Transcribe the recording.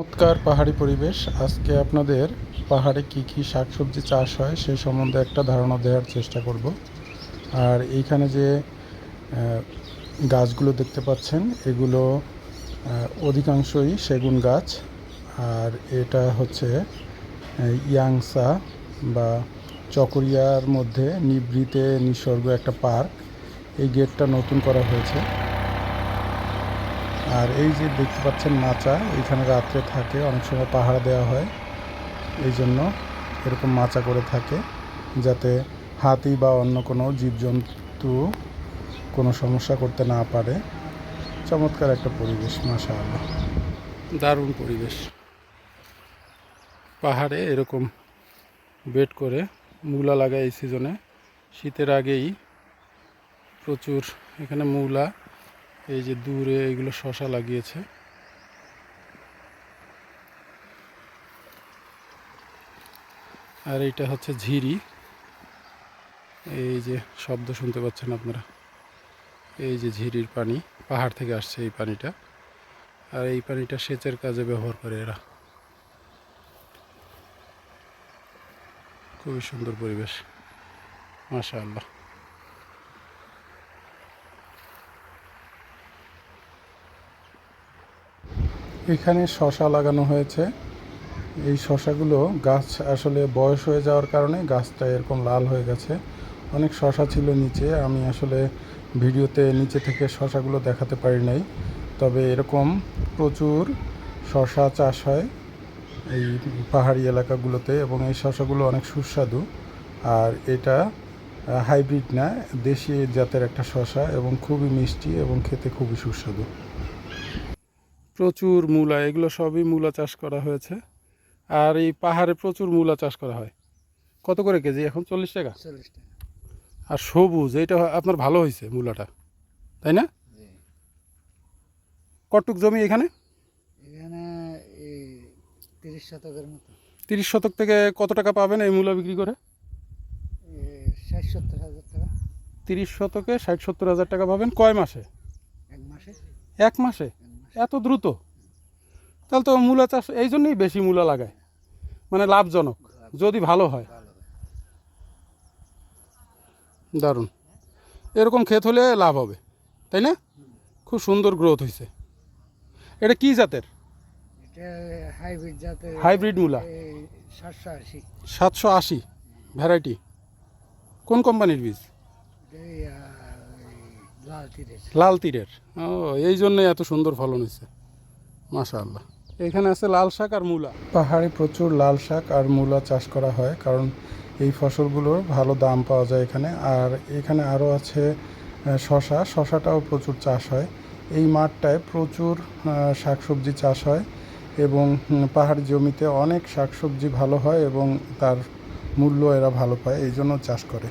চমৎকার পাহাড়ি পরিবেশ। আজকে আপনাদের পাহাড়ে কি কি শাকসবজি চাষ হয় সেই সম্বন্ধে একটা ধারণা দেওয়ার চেষ্টা করব। আর এইখানে যে গাছগুলো দেখতে পাচ্ছেন, এগুলো অধিকাংশই সেগুন গাছ। আর এটা হচ্ছে ইয়াংসা বা চকরিয়ার মধ্যে নিবৃতে নিসর্গ একটা পার্ক। এই গেটটা নতুন করা হয়েছে। আর এই যে দেখতে পাচ্ছেন মাচা, এখানে রাত্রে থাকে, অনেক সময় পাহারা দেওয়া হয়। এই জন্য এরকম মাচা করে থাকে, যাতে হাতি বা অন্য কোনো জীবজন্তু কোনো সমস্যা করতে না পারে। চমৎকার একটা পরিবেশ মাসা আল্লাহ দারুণ পরিবেশ। পাহাড়ে এরকম বেড করে মূলা লাগায় এই সিজনে। শীতের আগেই প্রচুর এখানে মূলা এই যে দূরে এগুলো শশা লাগিয়েছে। আর এইটা হচ্ছে ঝিরি। এই যে শব্দ শুনতে পাচ্ছেন আপনারা? এই যে ঝিরির পানি, পাহাড় থেকে আসছে এই পানিটা। আর এই পানিটা সেচের কাজে ব্যবহার করে এরা। খুবই সুন্দর পরিবেশ। মাশা আল্লাহ এখানে শশা লাগানো হয়েছে। এই শশাগুলো গাছ আসলে বয়স হয়ে যাওয়ার কারণে গাছটা এরকম লাল হয়ে গেছে। অনেক শশা ছিল নিচে, আমি আসলে ভিডিওতে নিচে থেকে শশাগুলো দেখাতে পারি নাই। তবে এরকম প্রচুর শশা চাষ হয় এই পাহাড়ি এলাকাগুলোতে এবং এই শশাগুলো অনেক সুস্বাদু। আর এটা হাইব্রিড না, দেশি জাতের একটা শশা এবং খুবই মিষ্টি এবং খেতে খুবই সুস্বাদু। প্রচুর মূলা এগুলো সবই মূলা চাষ করা হয়েছে। আর এই পাহাড়ে প্রচুর মূলা চাষ করা হয়। কত করে কেজি? এখন চল্লিশ টাকা? চল্লিশ টাকা। আর সবুজ এটা আপনার ভালো হয়েছে মূলাটা তাই না? কটুক জমি এখানে? এখানে তিরিশ শতকের মতো। তিরিশ শতক থেকে কত টাকা পাবেন এই মূলা বিক্রি করে? ষাট সত্তর হাজার টাকা। তিরিশ শতকে ষাট সত্তর হাজার টাকা পাবেন। কয় মাসে? এক মাসে। এক মাসে? এত দ্রুত? তাহলে তো মূলা চাষ এই জন্যই বেশি মূলা লাগায়। মানে লাভজনক যদি ভালো হয়। দারুণ। এরকম ক্ষেত হলে লাভ হবে তাই না? খুব সুন্দর গ্রোথ হয়েছে এটা কি জাতের? হাইব্রিড জাতের হাইব্রিড মূলা। সাতশো আশি। সাতশো আশি ভ্যারাইটি কোন কোম্পানির বীজ? লাল তীরের। ও এই জন্যই এত সুন্দর ফলন হয়েছে। মাশা আল্লাহ এখানে আছে লাল শাক আর মূলা। পাহাড়ে প্রচুর লাল শাক আর মূলা চাষ করা হয় কারণ এই ফসলগুলোর ভালো দাম পাওয়া যায় এখানে। আর এখানে আরও আছে শশা। শশাটাও প্রচুর চাষ হয়। এই মাঠটায় প্রচুর শাকসবজি চাষ হয় এবং পাহাড়ি জমিতে অনেক শাকসবজি ভালো হয় এবং তার মূল্য এরা ভালো পায় এই জন্য চাষ করে।